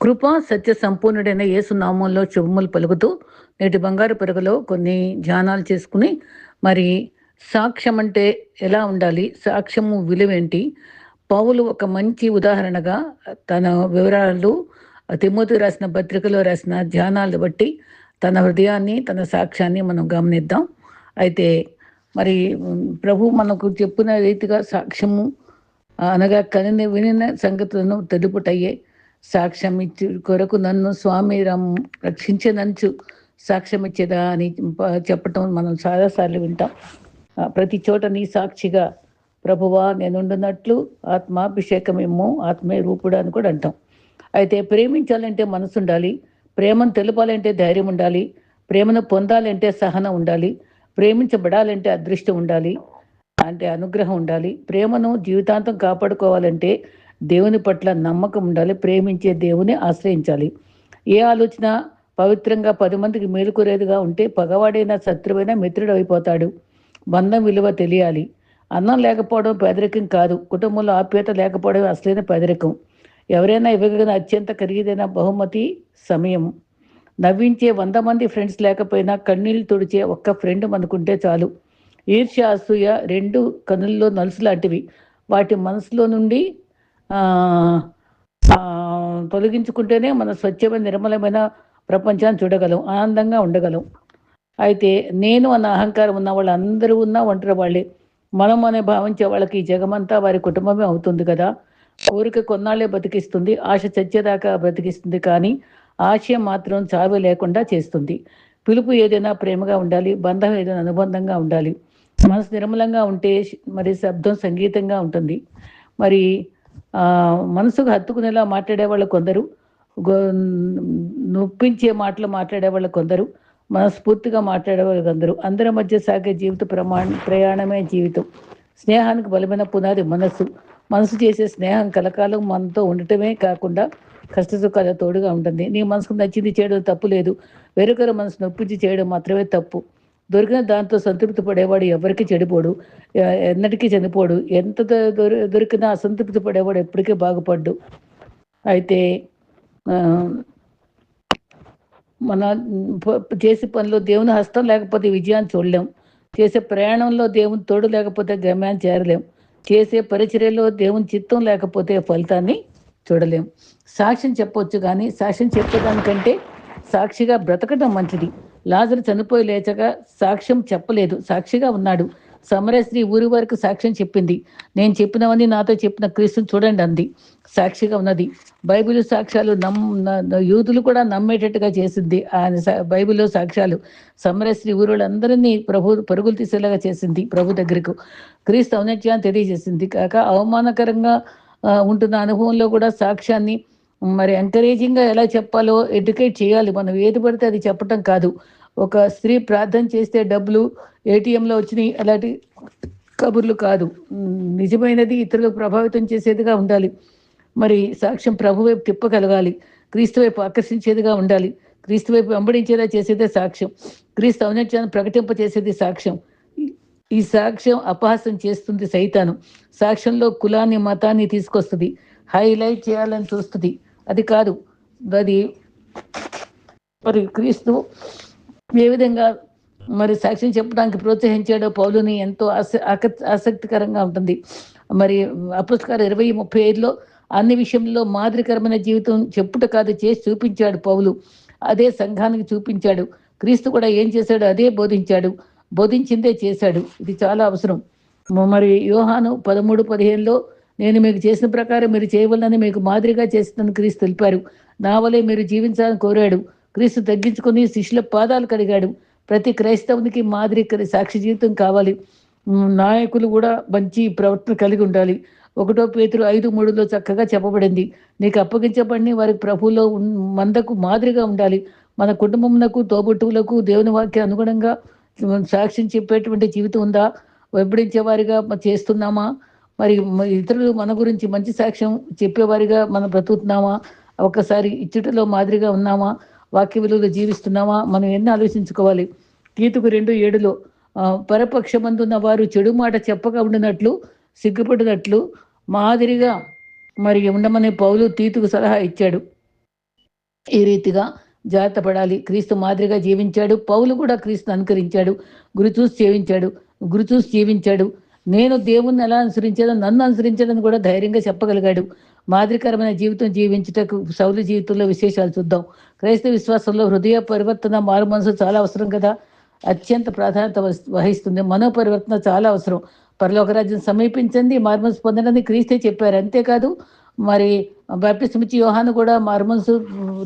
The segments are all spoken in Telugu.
కృపా సత్య సంపూర్ణుడైన యేసు నామంలో శుభములు పలుకుతూ నేటి బంగారు పెరుగులో కొన్ని ధ్యానాలు చేసుకుని మరి సాక్ష్యం అంటే ఎలా ఉండాలి? సాక్ష్యము విలువేంటి? పౌలు ఒక మంచి ఉదాహరణగా తన వివరాలు తిమ్మతి రాసిన పత్రికలో రాసిన ధ్యానాలు బట్టి తన హృదయాన్ని తన సాక్ష్యాన్ని మనం గమనిద్దాం. అయితే మరి ప్రభు మనకు చెప్పిన రీతిగా సాక్ష్యము అనగా కనిన వినిన సంగతులను తెలుపుటయ్యే సాక్ష్యం ఇచ్చి కొరకు నన్ను స్వామి రమ్ రక్షించనంచు సాక్ష్యం ఇచ్చేదా అని చెప్పటం మనం చాలాసార్లు వింటాం. ప్రతి చోట నీ సాక్షిగా ప్రభువా నేనుండునట్లు ఆత్మాభిషేకమేమో ఆత్మే రూపుడు అని కూడా అంటాం. అయితే ప్రేమించాలంటే మనసు ఉండాలి ప్రేమను తెలపాలంటే ధైర్యం ఉండాలి ప్రేమను పొందాలంటే సహనం ఉండాలి ప్రేమించబడాలంటే అదృష్టం ఉండాలి అంటే అనుగ్రహం ఉండాలి ప్రేమను జీవితాంతం కాపాడుకోవాలంటే దేవుని పట్ల నమ్మకం ఉండాలి ప్రేమించే దేవుని ఆశ్రయించాలి. ఏ ఆలోచన పవిత్రంగా పది మందికి మేలుకొరేదిగా ఉంటే పగవాడైన శత్రువైన మిత్రుడు అయిపోతాడు బంధం విలువ తెలియాలి. అన్నం లేకపోవడం పేదరికం కాదు. కుటుంబంలో ఆప్యాయత లేకపోవడం అసలైన పేదరికం. ఎవరైనా ఇవ్వగలిగిన అత్యంత ఖరీదైన బహుమతి సమయం. నవ్వించే వంద మంది ఫ్రెండ్స్ లేకపోయినా కన్నీళ్ళు తుడిచే ఒక్క ఫ్రెండ్ మనకుంటే చాలు. ఈర్ష్య అసూయ రెండు కనుల్లో నలుసు లాంటివి. వాటి మనసులో నుండి తొలగించుకుంటేనే మన స్వచ్ఛమైన నిర్మలమైన ప్రపంచాన్ని చూడగలం ఆనందంగా ఉండగలం. అయితే నేను అన్న అహంకారం ఉన్న వాళ్ళందరూ ఉన్న ఒంటరి వాళ్ళే. మనం అనే భావించే వాళ్ళకి ఈ జగమంతా వారి కుటుంబమే అవుతుంది కదా. కోరిక కొన్నాళ్ళే బతికిస్తుంది ఆశ చచ్చేదాకా బ్రతికిస్తుంది కానీ ఆశయం మాత్రం చావే లేకుండా చేస్తుంది. పిలుపు ఏదైనా ప్రేమగా ఉండాలి బంధం ఏదైనా అనుబంధంగా ఉండాలి. మనసు నిర్మలంగా ఉంటే మరి శబ్దం సంగీతంగా ఉంటుంది. మరి మనసుకు హత్తుకునేలా మాట్లాడే వాళ్ళు కొందరు నొప్పించే మాటలు మాట్లాడే వాళ్ళు కొందరు. మనస్ఫూర్తిగా మాట్లాడే వాళ్ళు కొందరు. అందరి మధ్య సాగే జీవిత ప్రమాణ ప్రయాణమే జీవితం. స్నేహానికి బలమైన పునాది మనస్సు. మనసు చేసే స్నేహం కలకాలం మనతో ఉండటమే కాకుండా కష్టసుఖాల తోడుగా ఉంటుంది. నీ మనసుకు నచ్చింది చేయడం తప్పు లేదు. వేరొకరి మనసు నొప్పించి చేయడం మాత్రమే తప్పు. దొరికిన దాంతో సంతృప్తి పడేవాడు ఎవరికి చెడిపోడు ఎన్నటికీ చనిపోడు. ఎంత దొరి- దొరికినా అసంతృప్తి పడేవాడు ఎప్పటికీ బాగుపడ్డు. అయితే మన చేసే పనిలో దేవుని హస్తం లేకపోతే విజయాన్ని చూడలేం. చేసే ప్రయాణంలో దేవుని తోడు లేకపోతే గమ్యాన్ని చేరలేం. చేసే పరిచర్యలో దేవుని చిత్తం లేకపోతే ఫలితాన్ని చూడలేం. సాక్ష్యం చెప్పొచ్చు కానీ సాక్ష్యం చెప్పేదానికంటే సాక్షిగా బ్రతకడం మంచిది. లాజరు చనిపోయి లేచగా సాక్ష్యం చెప్పలేదు. సాక్షిగా ఉన్నాడు. సమరశ్రీ ఊరి వరకు సాక్ష్యం చెప్పింది. నేను చెప్పినవన్నీ నాతో చెప్పిన క్రీస్తుని చూడండి అంది. సాక్షిగా ఉన్నది. బైబిల్ సాక్ష్యాలు నమ్ యూదులు కూడా నమ్మేటట్టుగా చేసింది. ఆయన సా- బైబిల్లో సాక్ష్యాలు సమరశ్రీ ఊరులందరినీ ప్రభు పరుగులు తీసేలాగా చేసింది ప్రభు దగ్గరకు. క్రీస్తు ఔన్నత్యాన్ని తెలియజేసింది. కాక అవమానకరంగా ఉంటున్న అనుభవంలో కూడా సాక్ష్యాన్ని మరి ఎంకరేజింగ్గా ఎలా చెప్పాలో ఎడ్యుకేట్ చేయాలి. మనం ఏది పడితే అది చెప్పటం కాదు. ఒక స్త్రీ ప్రార్థన చేస్తే డబ్బులు ఏటీఎంలో వచ్చినాయి. అలాంటి కబుర్లు కాదు. నిజమైనది ఇతరులకు ప్రభావితం చేసేదిగా ఉండాలి. మరి సాక్ష్యం ప్రభు వైపు తిప్పగలగాలి. క్రీస్తు వైపు ఆకర్షించేదిగా ఉండాలి. క్రీస్తు వైపు వెంబడించేలా చేసేదే సాక్ష్యం. క్రీస్తు ఔన్నత్యాన్ని ప్రకటింప చేసేది సాక్ష్యం. ఈ సాక్ష్యం అపహాసం చేస్తుంది సైతాను. సాక్ష్యంలో కులాన్ని మతాన్ని తీసుకొస్తుంది. హైలైట్ చేయాలని చూస్తుంది. అది కాదు. అది మరి క్రీస్తు ఏ విధంగా మరి సాక్ష్యం చెప్పడానికి ప్రోత్సహించాడో పౌలుని ఎంతో ఆస ఆసక్తికరంగా ఉంటుంది. మరి అపుస్కార ఇరవై ముప్పై ఐదులో అన్ని విషయంలో మాదిరికరమైన జీవితం చెప్పుట కాదు చేసి చూపించాడు పౌలు. అదే సంఘానికి చూపించాడు. క్రీస్తు కూడా ఏం చేశాడు అదే బోధించాడు. బోధించిందే చేశాడు. ఇది చాలా అవసరం. మరి యోహాను పదమూడు పదిహేనులో నేను మీకు చేసిన ప్రకారం మీరు చేయవలనని మీకు మాదిరిగా చేస్తుందని క్రీస్తు తెలిపారు. నా వలే మీరు జీవించాలని కోరాడు. క్రీస్తు తగ్గించుకొని శిష్యుల పాదాలు కడిగాడు. ప్రతి క్రైస్తవునికి మాదిరి కలి- సాక్షి జీవితం కావాలి. నాయకులు కూడా మంచి ప్రవర్తన కలిగి ఉండాలి. ఒకటో పేతురు ఐదు మూడులో చక్కగా చెప్పబడింది. నీకు అప్పగించబడిన వారికి ప్రభులో మందకు మాదిరిగా ఉండాలి. మన కుటుంబమునకు తోబుట్టువులకు దేవుని వాక్య అనుగుణంగా సాక్ష్యం చెప్పేటువంటి జీవితం ఉందా? వెంబడించే వారిగా చేస్తున్నామా? మరి ఇతరులు మన గురించి మంచి సాక్ష్యం చెప్పేవారిగా మనం బ్రతుకుతున్నామా? ఒకసారి ఇచ్చుటలో మాదిరిగా ఉన్నామా? వాక్య విలువలు జీవిస్తున్నామా? మనం ఎన్ని ఆలోచించుకోవాలి? గీతుకు రెండు ఏడులో పరపక్షమందున్న వారు చెడు మాట చెప్పక ఉండినట్లు సిగ్గుపడినట్లు మాదిరిగా మరి ఉండమని పౌలు తీతుకు సలహా ఇచ్చాడు. ఈ రీతిగా జాగ్రత్త పడాలి క్రీస్తు మాదిరిగా జీవించాడు. పౌలు కూడా క్రీస్తు అనుకరించాడు. గురి చూసి జీవించాడు గురి చూసి జీవించాడు. నేను దేవుణ్ణి ఎలా అనుసరించాడో నన్ను అనుసరించాడని కూడా ధైర్యంగా చెప్పగలిగాడు. మాదిరికరమైన జీవితం జీవించుటకు సౌలు జీవితంలో విశేషాలు చూద్దాం. క్రైస్తవ విశ్వాసంలో హృదయ పరివర్తన మారు మనసు చాలా అవసరం కదా? అత్యంత ప్రాధాన్యత వహిస్తుంది. మనో పరివర్తన చాలా అవసరం. పరలోకరాజ్యం సమీపించండి మార్మన్స్ పొందడానికి క్రీస్తే చెప్పారు. అంతేకాదు మరి బాప్టిస్మిచ్చి యోహాను కూడా మార్మల్స్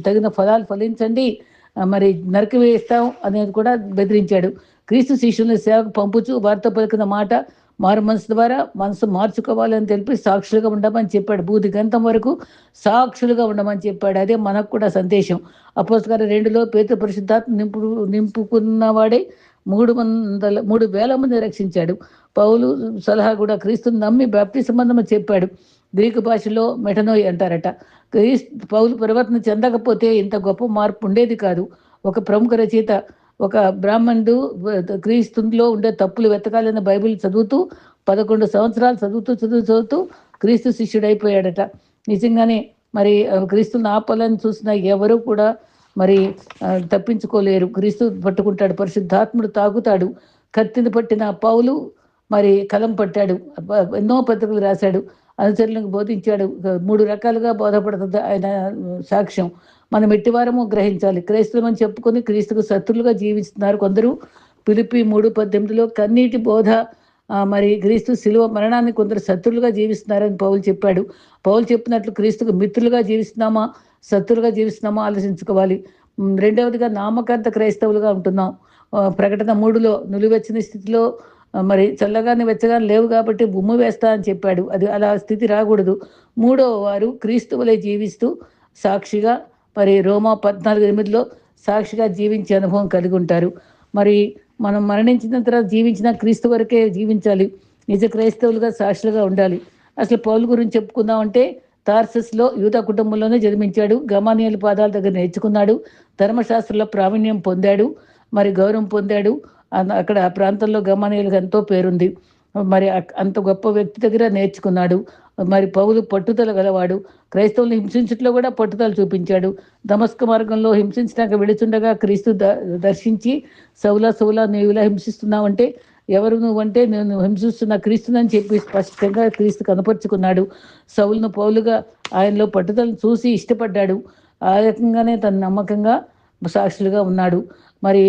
తగిన ఫలాలు ఫలించండి మరి నరికి వేస్తాం అనేది కూడా బెదిరించాడు. క్రీస్తు శిష్యుని సేవకు పంపుచు వారితో పలికిన మాట మారు మనసు ద్వారా మనసు మార్చుకోవాలని తెలిపి సాక్షులుగా ఉండమని చెప్పాడు. బూది గంతం వరకు సాక్షులుగా ఉండమని చెప్పాడు. అదే మనకు కూడా సందేశం. అపోస్కార రెండులో పేద పరిశుద్ధాత్మ నింపు నింపుకున్నవాడే మూడు వందల మూడు వేల మంది రక్షించాడు. పౌలు సలహా కూడా క్రీస్తుని నమ్మి బ్యాప్తి సంబంధం చెప్పాడు. గ్రీకు భాషలో మెటనోయ్ అంటారట. క్రీస్ పౌలు పరివర్తన చెందకపోతే ఇంత గొప్ప మార్పు ఉండేది కాదు. ఒక ప్రముఖ రచయిత ఒక బ్రాహ్మణుడు క్రీస్తులో ఉండే తప్పులు వెతకాలని బైబిల్ చదువుతూ పదకొండు సంవత్సరాలు చదువుతూ చదువు చదువుతూ క్రీస్తు శిష్యుడైపోయాడట. నిజంగానే మరి క్రీస్తుని ఆపాలని చూసిన ఎవరు కూడా మరి తప్పించుకోలేరు. క్రీస్తు పట్టుకుంటాడు పరిశుద్ధాత్ముడు తాగుతాడు. కత్తిని పట్టిన పౌలు మరి కలం పట్టాడు. ఎన్నో పత్రికలు రాశాడు. అనుచరులకు బోధించాడు. మూడు రకాలుగా బోధపడుతుంది ఆయన సాక్ష్యం. మనం ఎట్టివారము గ్రహించాలి. క్రైస్తవమని చెప్పుకొని క్రీస్తుకు శత్రులుగా జీవిస్తున్నారు కొందరు. పిలిపి మూడు పద్దెనిమిదిలో కన్నీటి బోధ మరి క్రీస్తు శిలువ మరణాన్ని కొందరు శత్రులుగా జీవిస్తున్నారని పౌలు చెప్పాడు. పౌలు చెప్పినట్లు క్రీస్తుకు మిత్రులుగా జీవిస్తున్నామా? శత్రులుగా జీవిస్తున్నామా? ఆలోచించుకోవాలి. రెండవదిగా నామకాంత క్రైస్తవులుగా ఉంటున్నాం. ప్రకటన మూడులో నులివెచ్చని స్థితిలో మరి చల్లగానే వెచ్చగానే లేవు కాబట్టి బొమ్మ వేస్తా అని చెప్పాడు. అది అలా స్థితి రాకూడదు. మూడవ వారు క్రీస్తువులే జీవిస్తూ సాక్షిగా మరి రోమా పద్నాలుగు ఎనిమిదిలో సాక్షిగా జీవించే అనుభవం కలిగి ఉంటారు. మరి మనం మరణించిన తర్వాత జీవించిన క్రీస్తు వరకే జీవించాలి. నిజ క్రైస్తవులుగా సాక్షులుగా ఉండాలి. అసలు పౌలు గురించి చెప్పుకుందామంటే తార్సస్లో యూత కుటుంబంలోనే జన్మించాడు. గమానియల పాదాల దగ్గర నేర్చుకున్నాడు. ధర్మశాస్త్రంలో ప్రావీణ్యం పొందాడు. మరి గౌరవం పొందాడు. అక్కడ ఆ ప్రాంతంలో గమనీయులకు ఎంతో పేరుంది. మరి అంత గొప్ప వ్యక్తి దగ్గర నేర్చుకున్నాడు. మరి పౌలు పట్టుదల గలవాడు. క్రైస్తవులు హింసించట్లో కూడా పట్టుదల చూపించాడు. దమస్క మార్గంలో హింసించడానికి విడుచుండగా క్రీస్తు దర్శించి సౌలా సౌలా నువ్వు ఇలా హింసిస్తున్నావంటే ఎవరు నువ్వంటే నేను హింసిస్తున్న క్రీస్తునని చెప్పి స్పష్టంగా క్రీస్తు కనపరుచుకున్నాడు. సౌలును పౌలుగా ఆయనలో పట్టుదలను చూసి ఇష్టపడ్డాడు. ఆ రకంగానే తన నమ్మకంగా సాక్షులుగా ఉన్నాడు. మరి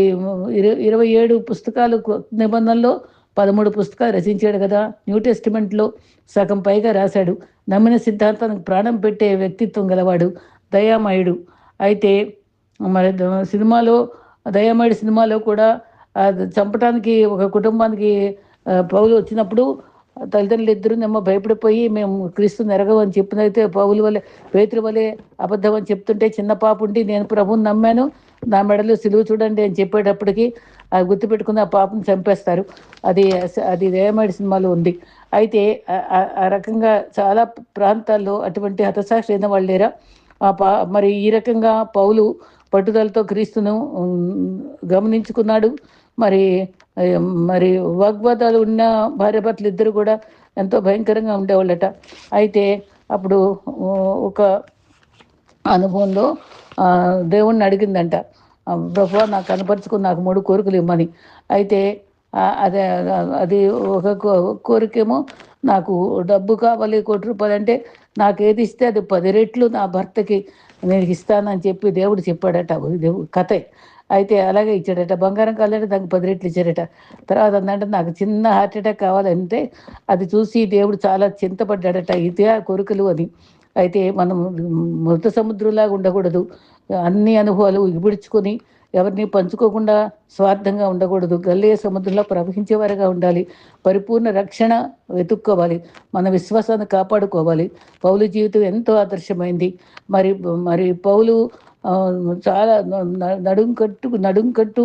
ఇరవై ఏడు పుస్తకాలు నిబంధనలో పదమూడు పుస్తకాలు రచించాడు కదా. న్యూ టెస్టిమెంట్లో సగం పైగా రాశాడు. నమ్మిన సిద్ధాంతానికి ప్రాణం పెట్టే వ్యక్తిత్వం గలవాడు దయామయుడు. అయితే మరి సినిమాలో దయామయుడు సినిమాలో కూడా చంపటానికి ఒక కుటుంబానికి పౌలు వచ్చినప్పుడు తల్లిదండ్రులు ఇద్దరు ఏమో భయపడిపోయి మేము క్రీస్తు నెరగమని చెప్పినైతే పౌలు వలె పేతురు వలె అబద్ధం అని చెప్తుంటే చిన్న పాప ఉండి నేను ప్రభుని నమ్మాను. నా మెడలో సిలువు చూడండి అని చెప్పేటప్పటికి అది గుర్తుపెట్టుకుని ఆ పాపను చంపేస్తారు. అది అది రేయమైడి సినిమాలో ఉంది. అయితే ఆ రకంగా చాలా ప్రాంతాల్లో అటువంటి హతసాక్షి అయిన వాళ్ళు లేరా? మరి ఈ రకంగా పౌలు పట్టుదలతో క్రీస్తును గమనించుకున్నాడు. మరి మరి వాగ్వాదాలు ఉన్న భార్యాభర్తలు ఇద్దరు కూడా ఎంతో భయంకరంగా ఉండేవాళ్ళట. అయితే అప్పుడు ఒక అనుభవంలో దేవుణ్ణి అడిగిందంట. ప్రభు నాకు కనపరుచుకుని నాకు మూడు కోరికలు ఇమ్మని. అయితే అదే అది ఒక కోరికేమో నాకు డబ్బు కావాలి కోటి రూపాయలు అంటే నాకు ఏది ఇస్తే అది పది రెట్లు నా భర్తకి నేను ఇస్తానని చెప్పి దేవుడు చెప్పాడట. కథ. అయితే అలాగే ఇచ్చాడట. బంగారం కావాలంటే దానికి పది రెట్లు ఇచ్చాడట తర్వాత అందంటే నాకు చిన్న హార్ట్ అటాక్ కావాలంటే అది చూసి దేవుడు చాలా చింతపడ్డాడట. ఇదే కోరికలు అని. అయితే మనం మృత సముద్రంలాగా ఉండకూడదు. అన్ని అనుభవాలు ఇబిడ్చుకొని ఎవరిని పంచుకోకుండా స్వార్థంగా ఉండకూడదు. గల్లే సముద్రంలో ప్రవహించేవారుగా ఉండాలి. పరిపూర్ణ రక్షణ వెతుక్కోవాలి. మన విశ్వాసాన్ని కాపాడుకోవాలి. పౌలు జీవితం ఎంతో ఆదర్శమైంది. మరి మరి పౌలు చాలా నడుం కట్టు నడుం కట్టు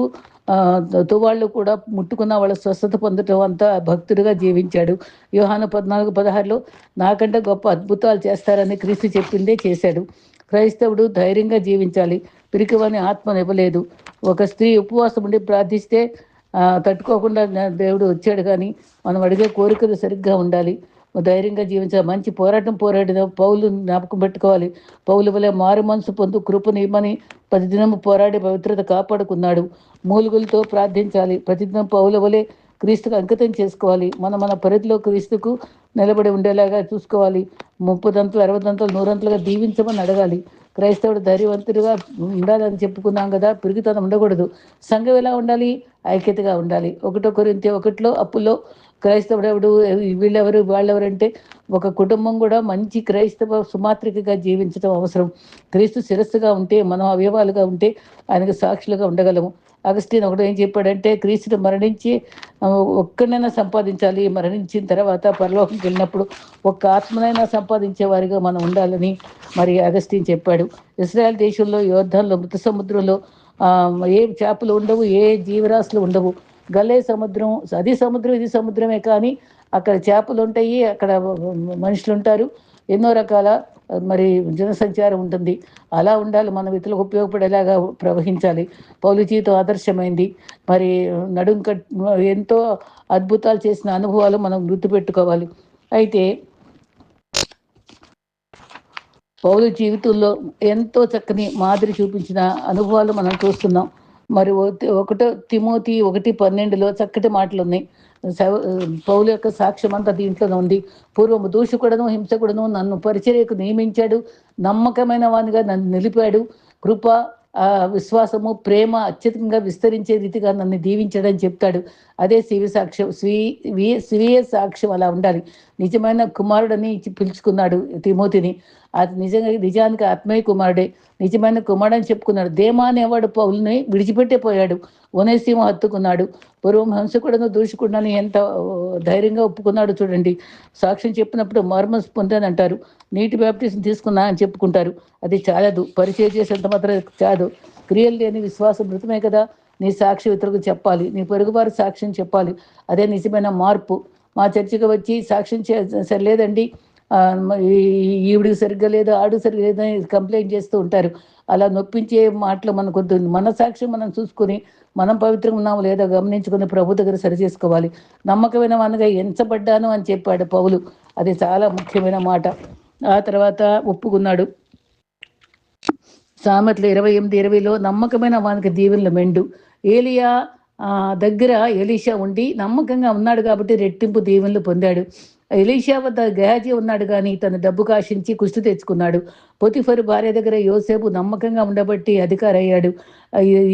తువాళ్ళు కూడా ముట్టుకున్న వాళ్ళ స్వస్థత పొందటం అంతా భక్తుడిగా జీవించాడు. వ్యూహాన పద్నాలుగు పదహారులో నాకంటే గొప్ప అద్భుతాలు చేస్తారని క్రీస్తు చెప్పిందే చేశాడు. క్రైస్తవుడు ధైర్యంగా జీవించాలి. పిరికివని ఆత్మనివ్వలేదు ఒక స్త్రీ ఉపవాసం ఉండి ప్రార్థిస్తే తట్టుకోకుండా దేవుడు వచ్చాడు కానీ మనం అడిగే కోరికలు సరిగ్గా ఉండాలి. ధైర్యంగా జీవించాలి. మంచి పోరాటం పోరాడిన పౌలు జ్ఞాపకం పెట్టుకోవాలి. పౌలు వలె మారు మనసు పొందు కృపను ఇమ్మని ప్రతిదినము పోరాడి పవిత్రత కాపాడుకున్నాడు. మూలుగులతో ప్రార్థించాలి. ప్రతిదినం పౌల వలె క్రీస్తుకు అంకితం చేసుకోవాలి. మన మన పరిధిలో క్రీస్తుకు నిలబడి ఉండేలాగా చూసుకోవాలి. ముప్పదంతలు అరవదంతలు నూరంతలుగా దీవించమని అడగాలి. క్రైస్తవుడు ధైర్యవంతుడిగా ఉండాలని చెప్పుకున్నాం కదా పిరుగుతనం ఉండకూడదు. సంఘం ఎలా ఉండాలి? ఐక్యతగా ఉండాలి. ఒకటో కొరింతే ఒకటిలో అప్పులో క్రైస్తవుడు ఎవడు వీళ్ళెవరు? వాళ్ళెవరంటే ఒక కుటుంబం కూడా మంచి క్రైస్తవ సుమాత్రికగా జీవించడం అవసరం. క్రీస్తు శిరస్సుగా ఉంటే మనం అవయవాలుగా ఉంటే ఆయనకు సాక్షులుగా ఉండగలము. అగస్టిన్ ఒకటి ఏం చెప్పాడంటే క్రీస్తుడు మరణించి ఒక్కడైనా సంపాదించాలి. మరణించిన తర్వాత పరలోకంకి వెళ్ళినప్పుడు ఒక్క ఆత్మనైనా సంపాదించే వారిగా మనం ఉండాలని మరి అగస్టిన్ చెప్పాడు. ఇస్రాయల్ దేశంలో యోధాల్లో మృత సముద్రంలో ఏ చేపలు ఉండవు ఏ జీవరాశులు ఉండవు. గల్లే సముద్రం అది సముద్రం ఇది సముద్రమే కానీ అక్కడ చేపలు ఉంటాయి అక్కడ మనుషులు ఉంటారు ఎన్నో రకాల మరి జనసంచారం ఉంటుంది. అలా ఉండాలి మన ఇతరులకు ఉపయోగపడేలాగా ప్రవహించాలి. పౌలు జీవితం ఆదర్శమైంది. మరి నడుం కట్ ఎంతో అద్భుతాలు చేసిన అనుభవాలు మనం గుర్తుపెట్టుకోవాలి. అయితే పౌలు జీవితంలో ఎంతో చక్కని మాదిరి చూపించిన అనుభవాలు మనం చూస్తున్నాం. మరి ఒకటో తిమోతి ఒకటి పన్నెండులో చక్కటి మాటలు ఉన్నాయి పౌలు యొక్క సాక్ష్యం అంతా దీంట్లోనే ఉంది. పూర్వము దూషకుడను హింసకుడను నన్ను పరిచర్యకు నియమించాడు. నమ్మకమైన వానిగా నన్ను నిలిపాడు. కృప విశ్వాసము ప్రేమ అత్యధికంగా విస్తరించే రీతిగా నన్ను దీవించడని చెప్తాడు. అదే శివ సాక్ష్యం స్వీ స్వీయ సాక్ష్యం అలా ఉండాలి. నిజమైన కుమారుడని పిలుచుకున్నాడు తిమోతిని. అది నిజంగా నిజానికి ఆత్మీయ కుమారుడే. నిజమైన కుమారుడని చెప్పుకున్నాడు. దేమా అనేవాడు పౌల్ని విడిచిపెట్టే పోయాడు. ఓనేసీమ హత్తుకున్నాడు. పూర్వం హంసకుడను దూషకుడని ఎంత ధైర్యంగా ఒప్పుకున్నాడు చూడండి. సాక్ష్యం చెప్పినప్పుడు మార్మల్స్ పొందని అంటారు. నీటి బ్యాప్టిస్ట్ తీసుకున్నా అని చెప్పుకుంటారు. అది చాలదు. పరిచయం చేసేంత మాత్రం చాదు క్రియలు లేని విశ్వాసం మృతమే కదా. నీ సాక్షి ఇతరులకు చెప్పాలి. నీ పొరుగువారు సాక్ష్యం చెప్పాలి. అదే నిజమైన మార్పు. మా చర్చకు వచ్చి సాక్ష్యం చే సరిలేదండి. ఈవిడికి సరిగ్గా లేదు ఆడు సరిగ్గా లేదని కంప్లైంట్ చేస్తూ ఉంటారు. అలా నొప్పించే మాటలు మనకు మన సాక్ష్యం మనం చూసుకొని మనం పవిత్రంగా ఉన్నాము లేదా గమనించుకుని ప్రభు దగ్గర సరి చేసుకోవాలి. నమ్మకమైన మనగా ఎంచబడ్డాను అని చెప్పాడు పౌలు. అది చాలా ముఖ్యమైన మాట. ఆ తర్వాత ఒప్పుకున్నాడు. సామెతలు ఇరవై ఎనిమిది ఇరవైలో నమ్మకమైన వానికి దీవెనలు మెండు. ఏలియా దగ్గర ఎలీషా ఉండి నమ్మకంగా ఉన్నాడు కాబట్టి రెట్టింపు దీవెనలు పొందాడు. ఎలీషా వద్ద గయాజీ ఉన్నాడు కానీ తన డబ్బు కాశించి కుష్టి తెచ్చుకున్నాడు. పొతిఫరు భార్య దగ్గర యోసేపు నమ్మకంగా ఉండబట్టి అధికారి అయ్యాడు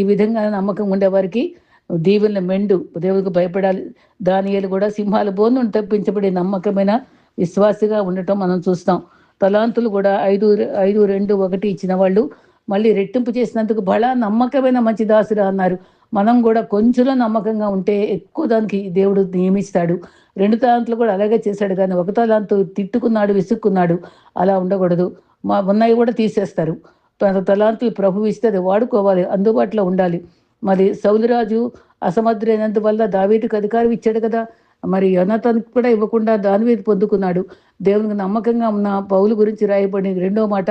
ఈ విధంగా నమ్మకం ఉండేవారికి దీవెనల మెండు. దేవుడికి భయపడాలి. దానియలు కూడా సింహాల బోను తప్పించబడే నమ్మకమైన విశ్వాసిగా ఉండటం మనం చూస్తాం. తలాంతులు కూడా ఐదు ఐదు రెండు ఒకటి ఇచ్చిన వాళ్ళు మళ్ళీ రెట్టింపు చేసినందుకు బలా నమ్మకమైన మంచి దాసురా అన్నారు. మనం కూడా కొంచెంలో నమ్మకంగా ఉంటే ఎక్కువ దానికి దేవుడు నియమిస్తాడు. రెండు తలాంతులు కూడా అలాగే చేశాడు కానీ ఒక తలాంతు తిట్టుకున్నాడు విసుక్కున్నాడు అలా ఉండకూడదు. మా ఉన్నాయి కూడా తీసేస్తారు. తన తలాంతులు ప్రభు ఇస్తే అది వాడుకోవాలి అందుబాటులో ఉండాలి. మరి సౌలిరాజు అసమర్థులైనందువల్ల దావీటికి అధికారం ఇచ్చాడు కదా. మరి అన్నతానికి కూడా ఇవ్వకుండా దాని మీద పొందుకున్నాడు. దేవునికి నమ్మకంగా ఉన్న పౌలు గురించి రాయబడి రెండో మాట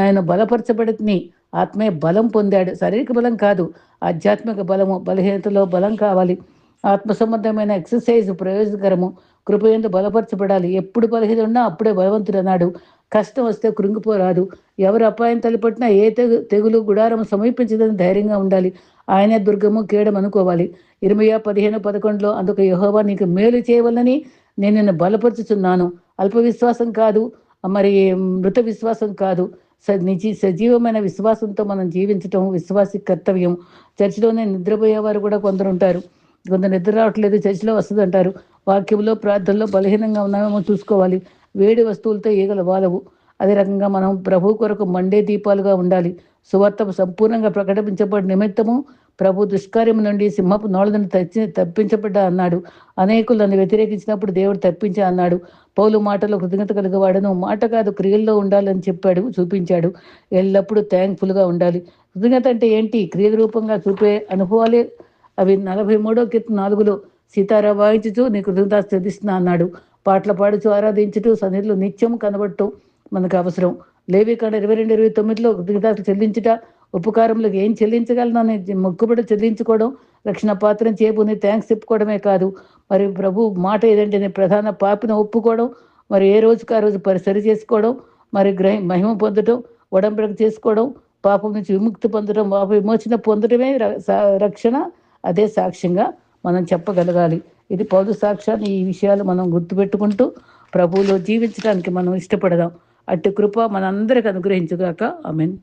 ఆయన బలపరచబడిని ఆత్మే బలం పొందాడు. శారీరక బలం కాదు ఆధ్యాత్మిక బలము బలహీనతలో బలం కావాలి. ఆత్మ సంబంధమైన ఎక్సర్సైజ్ ప్రయోజనకరము. కృపయందు బలపరచబడాలి. ఎప్పుడు బలహీన ఉన్నా అప్పుడే బలవంతుడు అన్నాడు. కష్టం వస్తే కృంగిపోరాదు. ఎవరు అపాయం తలపట్టినా ఏ తెగు తెగులు గుడారం సమీపించదని ధైర్యంగా ఉండాలి. ఆయనే దుర్గము కీయడం అనుకోవాలి. ఇరవై పదిహేను పదకొండులో అందుక యహోవా నీకు మేలు చేయవలని నేను నిన్ను బలపరుచుతున్నాను అల్ప విశ్వాసం కాదు మరి మృత విశ్వాసం కాదు. నిజ సజీవమైన విశ్వాసంతో మనం జీవించటం విశ్వాసి కర్తవ్యం. చర్చిలోనే నిద్రపోయేవారు కూడా కొందరు ఉంటారు కొందరు నిద్ర రావట్లేదు చర్చిలో వస్తుంది అంటారు వాక్యంలో ప్రార్థనలో బలహీనంగా ఉన్నామేమో చూసుకోవాలి. వేడి వస్తువులతో ఈగలు వాలవు. అదే రకంగా మనం ప్రభు కొరకు మండే దీపాలుగా ఉండాలి. సువార్త సంపూర్ణంగా ప్రకటించబడి నిమిత్తము ప్రభు దుష్కార్యం నుండి సింహపు నోళ్ళ నుండి తచ్చి తప్పించబడ్డా అన్నాడు. అనేకులను వ్యతిరేకించినప్పుడు దేవుడు తప్పించా అన్నాడు. పౌలు మాటలో కృతజ్ఞత కలిగవాడను మాట కాదు క్రియల్లో ఉండాలని చెప్పాడు చూపించాడు. ఎల్లప్పుడూ థ్యాంక్ఫుల్గా ఉండాలి. కృతజ్ఞత అంటే ఏంటి? క్రియల రూపంగా చూపే అనుభవాలే అవి. నలభై మూడో కీర్తన నాలుగులో సీతారా వాయించుచు నీ కృతజ్ఞత స్థుతిస్తున్నా అన్నాడు. పాటలు పాడుచు ఆరాధించుటూ సన్నిధిలో నిత్యం కనబడటం మనకు అవసరం. లేవి కాడ ఇరవై రెండు ఇరవై తొమ్మిదిలో కృతజ్ఞతలు చెల్లించుట ఉపకారములకు ఏం చెల్లించగలనని మొక్కుబడి చెల్లించుకోవడం రక్షణ పాత్రం చేయబోని థ్యాంక్స్ చెప్పుకోవడమే కాదు. మరి ప్రభు మాట ఏదంటే ప్రధాన పాపిన ఒప్పుకోవడం మరి ఏ రోజుకి ఆ రోజు పరి సరి చేసుకోవడం మరి గ్రహ మహిమ పొందడం ఉడంబడిక చేసుకోవడం పాపం నుంచి విముక్తి పొందడం పాప విమోచన పొందడమే ర- సా- రక్షణ అదే సాక్ష్యంగా మనం చెప్పగలగాలి. ఇది పౌరు సాక్ష్యాన్ని ఈ విషయాలు మనం గుర్తుపెట్టుకుంటూ ప్రభువులో జీవించడానికి మనం ఇష్టపడదాం. అట్టి కృప మనందరికి అనుగ్రహించుగాక. I mean